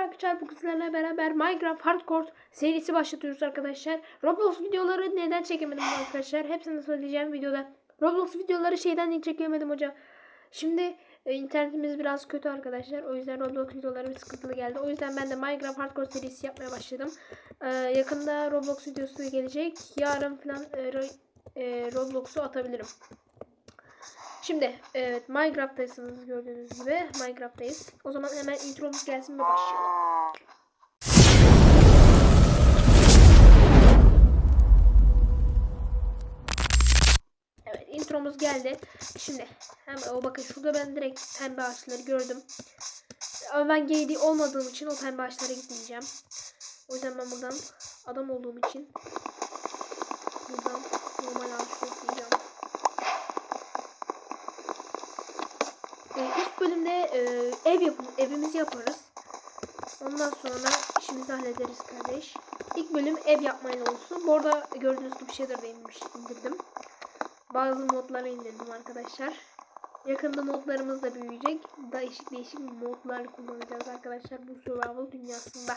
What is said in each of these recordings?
Arkadaşlar bu sizlerle beraber Minecraft Hardcore serisi başlatıyoruz arkadaşlar. Roblox videoları neden çekemedim arkadaşlar? Hepsini söyleyeceğim videoda. Roblox videoları şeyden hiç çekemedim hocam. Şimdi e, internetimiz biraz kötü arkadaşlar. O yüzden Roblox videoları sıkıntılı geldi. O yüzden ben de Minecraft Hardcore serisi yapmaya başladım. Ee, yakında Roblox videosu gelecek. Yarın falan e, e, Roblox'u atabilirim. Şimdi evet Minecraft'taysınız gördüğünüz gibi. Minecraft'tayız. O zaman hemen intromuz gelsin ve başlayalım. Evet intromuz geldi. Şimdi hemen o bakın şurada ben direkt pembe ağaçları gördüm. Ama ben gay olmadığım için o pembe ağaçlara gitmeyeceğim. O yüzden ben buradan adam olduğum için buradan normal ağaç toplayacağım. Ee, bölümde e, ev yapım, evimizi yaparız. Ondan sonra işimizi hallederiz kardeş. İlk bölüm ev yapmayla olsun. Bu arada gördüğünüz gibi şeyler de indirdim. Bazı modları indirdim arkadaşlar. Yakında modlarımız da büyüyecek. Değişik değişik modlar kullanacağız arkadaşlar bu survival dünyasında.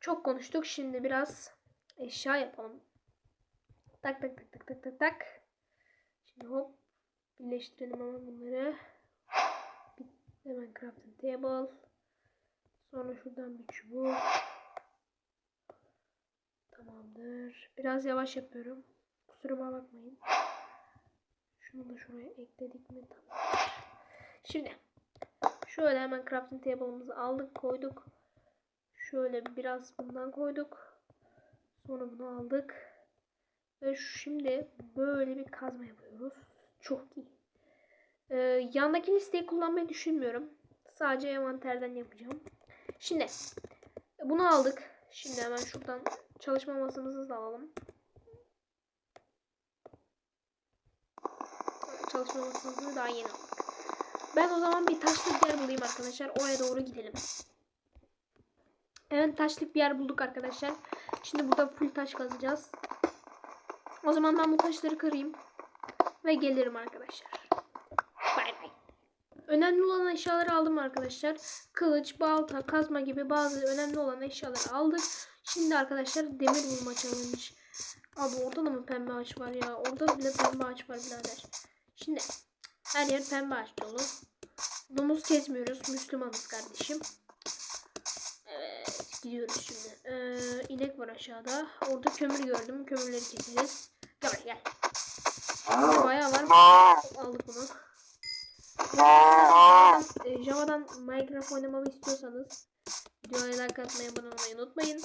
Çok konuştuk. Şimdi biraz eşya yapalım. Tak tak tak tak tak tak tak. Şimdi hop birleştirelim ama bunları. Hemen crafting table. Sonra şuradan bir çubuk. Tamamdır. Biraz yavaş yapıyorum. Kusuruma bakmayın. Şunu da şuraya ekledik mi? Tamam. Şimdi şöyle hemen crafting table'ımızı aldık koyduk. Şöyle biraz bundan koyduk. Sonra bunu aldık. Ve şimdi böyle bir kazma yapıyoruz. Çok iyi. Ee, yandaki listeyi kullanmayı düşünmüyorum. Sadece envanterden yapacağım. Şimdi bunu aldık. Şimdi hemen şuradan çalışma masamızı da alalım. Çalışma masamızı daha yeni aldık. Ben o zaman bir taşlık yer bulayım arkadaşlar. Oraya doğru gidelim. Evet taşlık bir yer bulduk arkadaşlar. Şimdi burada full taş kazacağız. O zaman ben bu taşları kırayım. Ve gelirim arkadaşlar. Önemli olan eşyaları aldım arkadaşlar. Kılıç, balta, kazma gibi bazı önemli olan eşyaları aldık. Şimdi arkadaşlar demir bulma challenge. Abi orada da mı pembe ağaç var ya? Orada bile pembe ağaç var birader. Şimdi her yer pembe ağaç dolu. Domuz kesmiyoruz. Müslümanız kardeşim. Evet gidiyoruz şimdi. Ee, inek var aşağıda. Orada kömür gördüm. Kömürleri keseceğiz. Gel gel. Bayağı var. Aldık bunu. Ee, Java'dan Minecraft oynamamı istiyorsanız videoya like atmayı, abone olmayı unutmayın.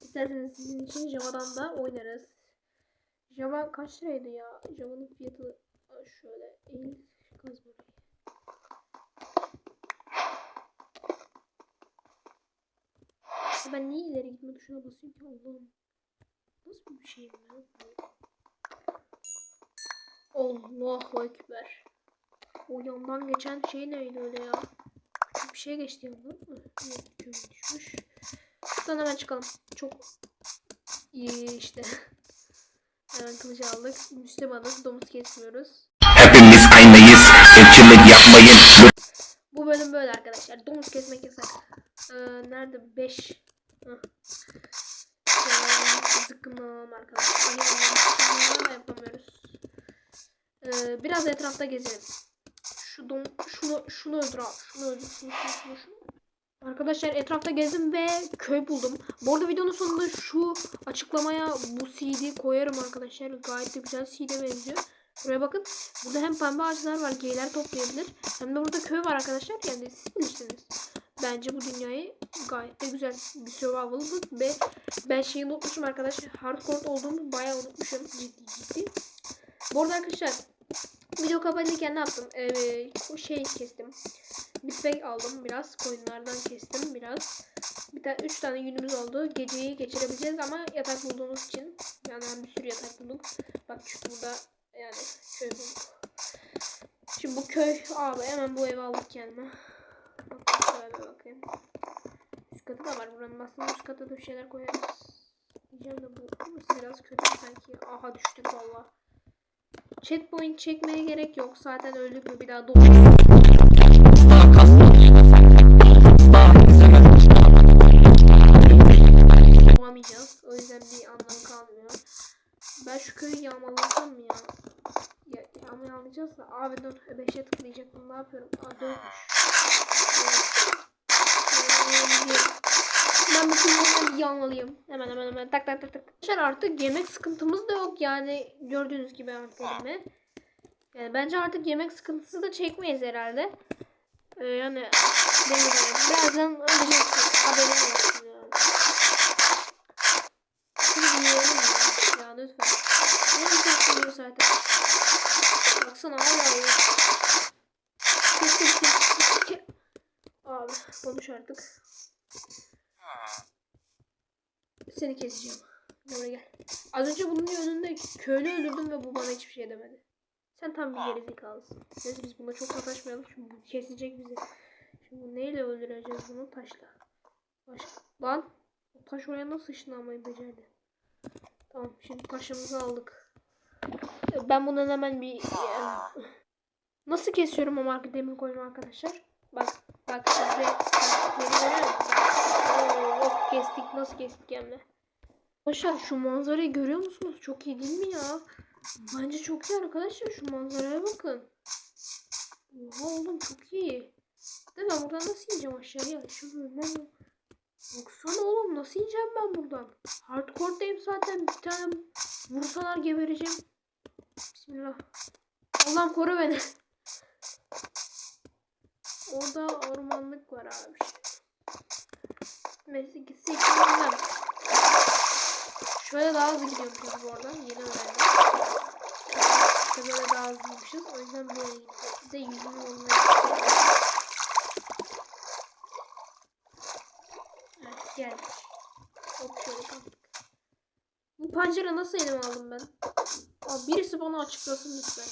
İsterseniz sizin için Java'dan da oynarız. Java kaç liraydı ya? Java'nın fiyatı şöyle el kazma. Ben niye ileri gitme tuşuna basıyorum ki Allah'ım. Nasıl bir şey ben? Allahu Ekber. O yandan geçen şey neydi öyle ya? Küçük bir şey geçti yandan? Evet, kömür düşmüş. Şuradan hemen çıkalım. Çok iyi işte. Hemen kılıcı aldık. Müslümanız. Domuz kesmiyoruz. Hepimiz aynıyız. Irkçılık yapmayın. Bu bölüm böyle arkadaşlar. Domuz kesmek yasak. Ee, nerede? 5. Zıkkımlanalım arkadaşlar. Yapamıyoruz. Ee, biraz etrafta gezelim. Şu dom şunu şunu öldür abi. Şunu öldür. Şunu, şunu, şunu, şunu. Arkadaşlar etrafta gezdim ve köy buldum. Bu arada videonun sonunda şu açıklamaya bu CD koyarım arkadaşlar. Gayet de güzel CD benziyor. Buraya bakın. Burada hem pembe ağaçlar var. Geyler toplayabilir. Hem de burada köy var arkadaşlar. Yani siz bilirsiniz. Bence bu dünyayı gayet de güzel bir survival. Ve ben şeyi unutmuşum arkadaşlar. Hardcore olduğumu bayağı unutmuşum. Ciddi ciddi. Bu arada arkadaşlar video kapatırken ne yaptım? Ee, o şey kestim. Bitmek aldım biraz. Koyunlardan kestim biraz. Bir tane üç tane günümüz oldu. Geceyi geçirebileceğiz ama yatak bulduğumuz için. Yani bir sürü yatak bulduk. Bak çünkü burada yani köy bulduk. Şimdi bu köy abi hemen bu evi aldık kendime. Şöyle bakayım. Üst katı da var buranın. Aslında üst kata da bir şeyler koyarız. Diyeceğim de bu biraz kötü sanki. Aha düştük valla checkpoint çekmeye gerek yok. Zaten öldük mü bir daha doğru. O yüzden bir anlam kalmıyor. Ben şu köyü yağmalasam mı ya? ya yağmalayacağız da. Abi dur e, 5'e tıklayacaktım. Ne yapıyorum? Aa 4'müş. Ben filmden bir yanmalıyım. Hemen hemen hemen tak tak tak tak. Arkadaşlar artık yemek sıkıntımız da yok yani gördüğünüz gibi anlatayım Yani bence artık yemek sıkıntısı da çekmeyiz herhalde. Ee, yani demiyorum. Birazdan öleceksin. Haberin olsun yani. Şimdi yiyelim ya. Ya lütfen. Ne güzel zaten. Baksana hala yiyor. Kesin. Abi konuş artık. Seni keseceğim. Buraya gel. Az önce bunun önünde köylü öldürdüm ve bu bana hiçbir şey demedi. Sen tam bir gerizekalısın. Neyse biz buna çok sataşmayalım. Şimdi bu kesecek bizi. Şimdi neyle öldüreceğiz bunu? Taşla. Taş. Lan. O taş oraya nasıl ışınlanmayı becerdi? Tamam şimdi taşımızı aldık. Ben bundan hemen bir... Nasıl kesiyorum o marka demir koyma arkadaşlar? Bak bak size geri of kestik nasıl kestik hem de. Arkadaşlar şu manzarayı görüyor musunuz? Çok iyi değil mi ya? Bence çok iyi arkadaşlar şu manzaraya bakın. Oha oğlum çok iyi. De ben buradan nasıl ineceğim aşağıya? Şu önünden Baksana oğlum nasıl ineceğim ben buradan? Hardcore'dayım zaten bir tane vursalar gebereceğim. Bismillah. Allah'ım koru beni. Orada ormanlık var abi. Neyse gitsek. Şöyle daha hızlı gidiyormuşuz bu arada. Yeni öğrendim. İşte böyle daha hızlıymışız. O yüzden böyle gidiyoruz. Bir de yüzünü olmaya Evet geldik. Hop şöyle kaldık. Bu pancara nasıl elime aldım ben? Abi birisi bana açıklasın lütfen.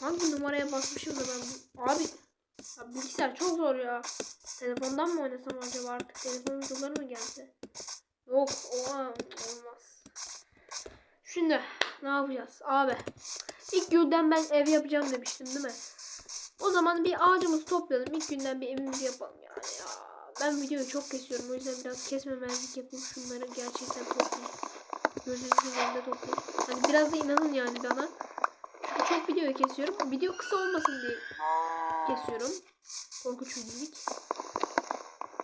Hangi numaraya basmışım da ben bu... Abi ya bilgisayar çok zor ya. Telefondan mı oynasam acaba artık? Telefon videoları mı gelse? Yok o olmaz. Şimdi ne yapacağız? Abi ilk günden ben ev yapacağım demiştim değil mi? O zaman bir ağacımızı toplayalım. İlk günden bir evimizi yapalım yani ya. Ben videoyu çok kesiyorum. O yüzden biraz kesmemezlik yapayım. Şunları gerçekten toplayayım. Gözünüzün önünde toplayayım. Hani biraz da inanın yani bana. Çok videoyu kesiyorum. Video kısa olmasın diye kesiyorum. Korkunç videolik.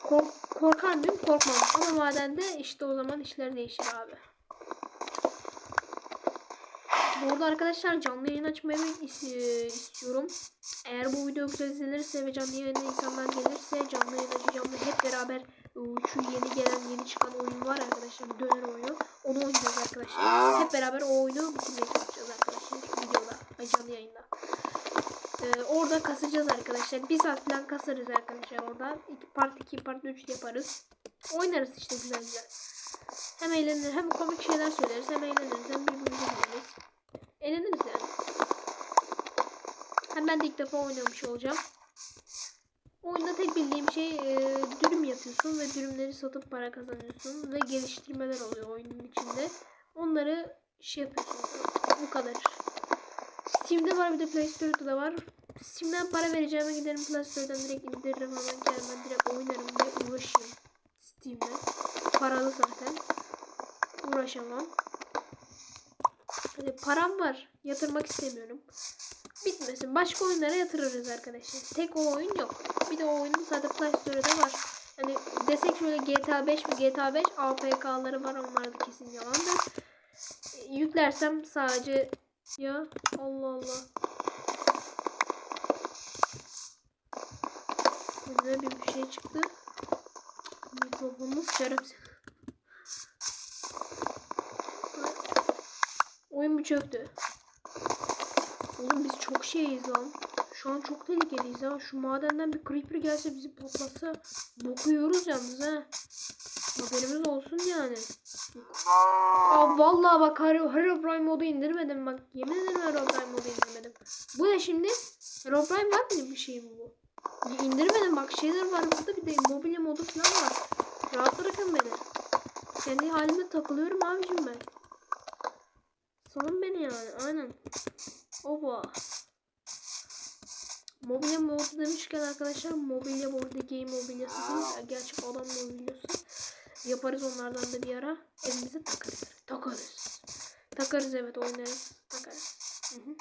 Kork korkar mıyım? Korkmam. Ama madende işte o zaman işler değişir abi. Bu arada arkadaşlar canlı yayın açmayı e, istiyorum. Eğer bu video güzel izlenirse ve canlı yayına insanlar gelirse canlı yayın açacağım ve hep beraber e, şu yeni gelen yeni çıkan oyun var arkadaşlar döner oyunu. Onu oynayacağız arkadaşlar. Hep beraber o oyunu bitirmeye çalışacağız arkadaşlar videoda. Canlı yayında. Ee, orada kasacağız arkadaşlar. Bir saat falan kasarız arkadaşlar orada. İki part 2 part 3 yaparız. Oynarız işte güzel güzel. Hem eğlenir hem komik şeyler söyleriz hem eğleniriz hem birbirimize güleriz. Eğleniriz yani. Hem ben de ilk defa oynamış olacağım. Oyunda tek bildiğim şey e, dürüm yapıyorsun ve dürümleri satıp para kazanıyorsun ve geliştirmeler oluyor oyunun içinde. Onları şey yapıyorsun. Bu kadar. Steam'de var bir de Play Store'da da var. Steam'den para vereceğime giderim Play Store'dan direkt indiririm hemen kendime direkt oynarım ve uğraşırım. Steam'de. Paralı zaten. Uğraşamam. Hani param var. Yatırmak istemiyorum. Bitmesin. Başka oyunlara yatırırız arkadaşlar. Tek o oyun yok. Bir de o oyunun zaten Play Store'da var. Hani desek şöyle GTA 5 mi? GTA 5 APK'ları var. Onlar da kesin yalandır. Yüklersem sadece ya Allah Allah. Önüme bir, şey çıktı. Mikrofonunu sıçarım seni. Oyun bir çöktü. Oğlum biz çok şeyiz lan. Şu an çok tehlikeliyiz ha. Şu madenden bir creeper gelse bizi patlatsa bokuyoruz yalnız ha. Haberimiz olsun yani. Aa vallahi bak Hero- Herobrine modu indirmedim bak. Yemin ederim Herobrine modu indirmedim. Bu ne şimdi? Herobrine var mı bir şey mi bu? İndirmedim bak şeyler var burada bir de mobilya modu falan var. Rahat bırakın beni. Kendi halime takılıyorum abicim ben. Salın beni yani aynen. Oba. Mobilya modu demişken arkadaşlar mobilya board game mobilyası gerçek adam mobilyası. Yaparız onlardan da bir ara. Evimize takarız. Takarız. Takarız evet oynarız. Takarız. Hı hı.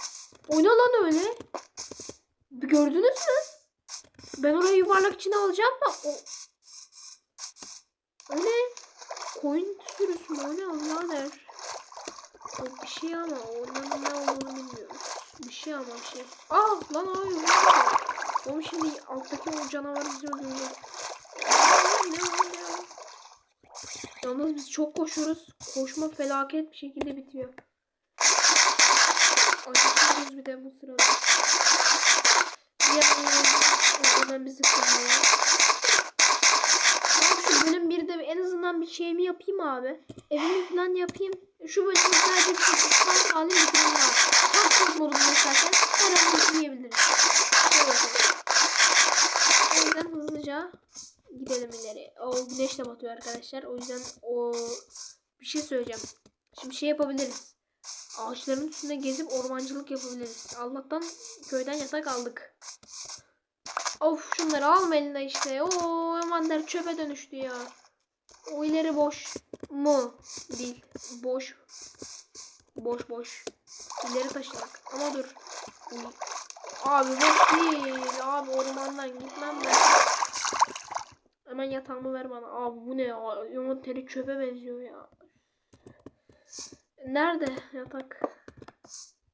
O ne lan öyle? Bir Gördünüz mü? Ben orayı yuvarlak içine alacağım da o... O ne? Koyun sürüsü mü? O ne birader? O bir şey ama onun ne olduğunu bilmiyorum. Bir şey ama bir şey. Ah lan hayır. Oğlum şimdi alttaki o canavar bizi öldürecek. Ne o? Yalnız biz çok koşuyoruz. Koşma felaket bir şekilde bitiyor. Acıkıyoruz bir de bu sırada. Hemen bizi kırmıyor. Şu bölüm bir de en azından bir şeyimi yapayım abi. Evimi falan yapayım. Şu bölümü sadece bir sağ salim bitireyim abi. Hardcore modunda zaten her an yapalım. O yüzden hızlıca gidelim ileri. O güneş de batıyor arkadaşlar. O yüzden o bir şey söyleyeceğim. Şimdi şey yapabiliriz. Ağaçların üstünde gezip ormancılık yapabiliriz. Allah'tan köyden yatak aldık. Of şunları alma eline işte. Oo envanter çöpe dönüştü ya. O ileri boş mu? Değil. Boş. Boş boş. İleri taşımak. Ama dur. Abi boş değil. Abi ormandan gitmem ben. Hemen yatağımı ver bana. Abi bu ne ya? Envanteri çöpe benziyor ya. Nerede yatak?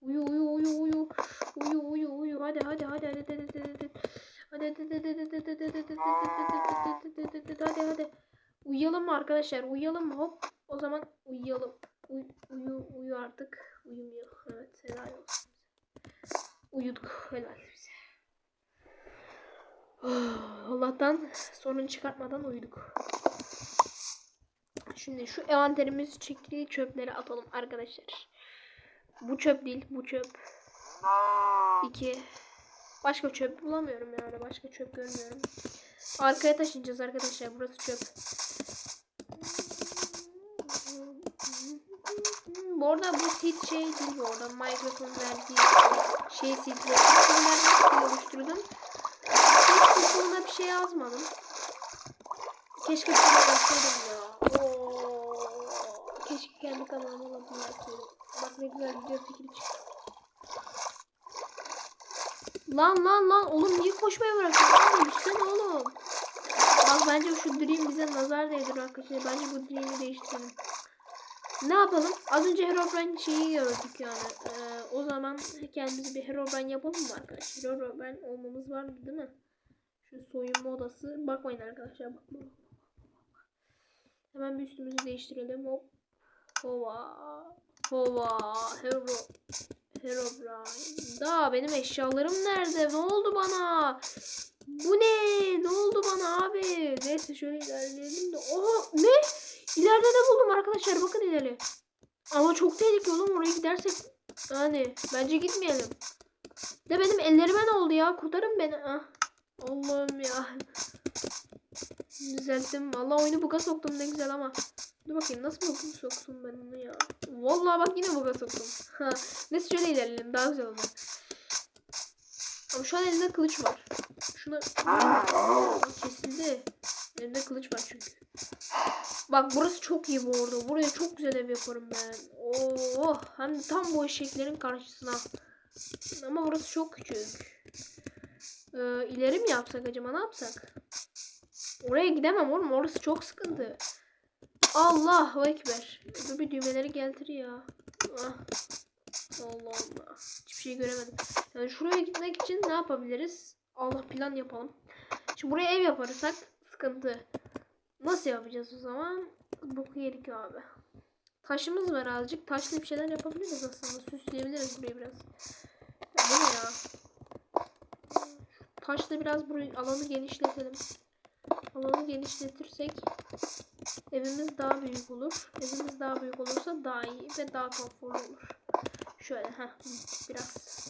Uyu uyu uyu uyu. Uyu uyu uyu. Hadi hadi hadi hadi hadi hadi hadi. Hadi hadi Uyuyalım arkadaşlar? Uyuyalım? Hop. O zaman uyuyalım. Uy, uyu uyu artık. Uyumuyor. Evet helal olsun. Uyuduk. Helal bize. Allah'tan sorun çıkartmadan uyuduk. Şimdi şu envanterimiz çektiği çöpleri atalım arkadaşlar. Bu çöp değil, bu çöp. İki. Başka çöp bulamıyorum yani. Başka çöp görmüyorum. Arkaya taşınacağız arkadaşlar. Burası çöp. Bu arada bu seed şey değil bu arada. Microsoft'un verdiği şey seedleri. Oluşturdum. Seed kısmına bir şey yazmadım. Keşke şunu yazsaydım ya. Oo. Keşke kendi kanalıma da bunu. Bak ne güzel video fikri çıktı. Lan lan lan oğlum niye koşmaya bırakıyorsun? Düşsene oğlum. Bak bence şu dream bize nazar değdir arkadaşlar. Bence bu dream'i değiştirelim. Ne yapalım? Az önce Herobrine şeyi gördük yani. Ee, o zaman kendimize bir Herobrine yapalım mı arkadaşlar? Herobrine olmamız var değil mi? Şu soyunma odası. Bakmayın arkadaşlar bakmayın. Hemen bir üstümüzü değiştirelim. Hop. Hova. Hova. Hero. Herobrine. Da benim eşyalarım nerede? Ne oldu bana? Bu ne? Ne oldu bana abi? Neyse şöyle ilerleyelim de. Oha ne? İleride de buldum arkadaşlar. Bakın ileri. Ama çok tehlikeli oğlum. Oraya gidersek yani bence gitmeyelim. De benim ellerime ne oldu ya? Kurtarın beni. Ah. Allah'ım ya. Düzelttim. Vallahi oyunu buga soktum ne güzel ama. Dur bakayım nasıl buga soktum ben onu ya. Vallahi bak yine buga soktum. Ha. Neyse şöyle ilerleyelim daha güzel olur. Ama şu an elimde kılıç var. Şunu Aa, kesildi. Elimde kılıç var çünkü. Bak burası çok iyi bu arada. Buraya çok güzel ev yaparım ben. Oh, hem de tam bu eşeklerin karşısına. Ama burası çok küçük. Ee, ileri mi yapsak acaba ne yapsak? Oraya gidemem oğlum orası çok sıkıntı. Allahu Ekber. Dur bir düğmeleri getir ya. Ah. Allah Allah. Hiçbir şey göremedim. Yani şuraya gitmek için ne yapabiliriz? Allah plan yapalım. Şimdi buraya ev yaparsak sıkıntı. Nasıl yapacağız o zaman? Boku yedik abi. Taşımız var azıcık. Taşlı bir şeyler yapabiliriz aslında. Süsleyebiliriz burayı biraz. Ya bu ne ya? Taşla biraz burayı alanı genişletelim. Alanı genişletirsek evimiz daha büyük olur. Evimiz daha büyük olursa daha iyi ve daha konforlu olur. Şöyle ha biraz.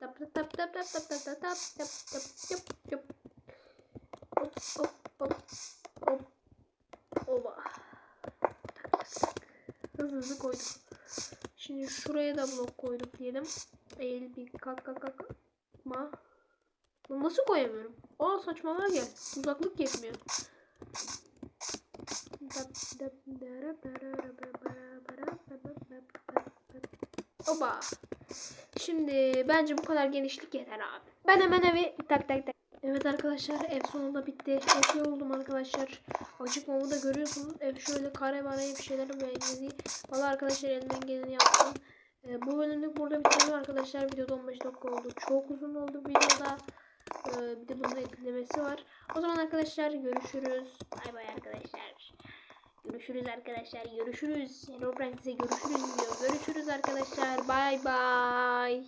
Tap tap tap tap tap tap tap tap tap tap tap tap. Hop hop hop hop. Tak. Hızlı hızlı koyduk. Şimdi şuraya da blok koyduk diyelim. Eğil bir kalk kalk kalk. Ma. Nasıl koyamıyorum? Aa saçmalığa gel. Uzaklık yetmiyor. Oba. Şimdi bence bu kadar genişlik yeter abi. Ben hemen evi tak tak tak. Evet arkadaşlar ev sonunda bitti. Çok iyi oldum arkadaşlar. Acıkmamı da görüyorsunuz. Ev şöyle kare bana bir şeyler benziyor. Valla arkadaşlar elimden geleni yaptım. Ee, bu bölümlük burada bitirelim arkadaşlar. Videoda 15 dakika oldu. Çok uzun oldu videoda. Ee, bir de bunun eklemesi var. O zaman arkadaşlar görüşürüz. Bay bay arkadaşlar. Görüşürüz arkadaşlar. Görüşürüz. Hello Friends'e görüşürüz diyor. Görüşürüz arkadaşlar. Bay bay.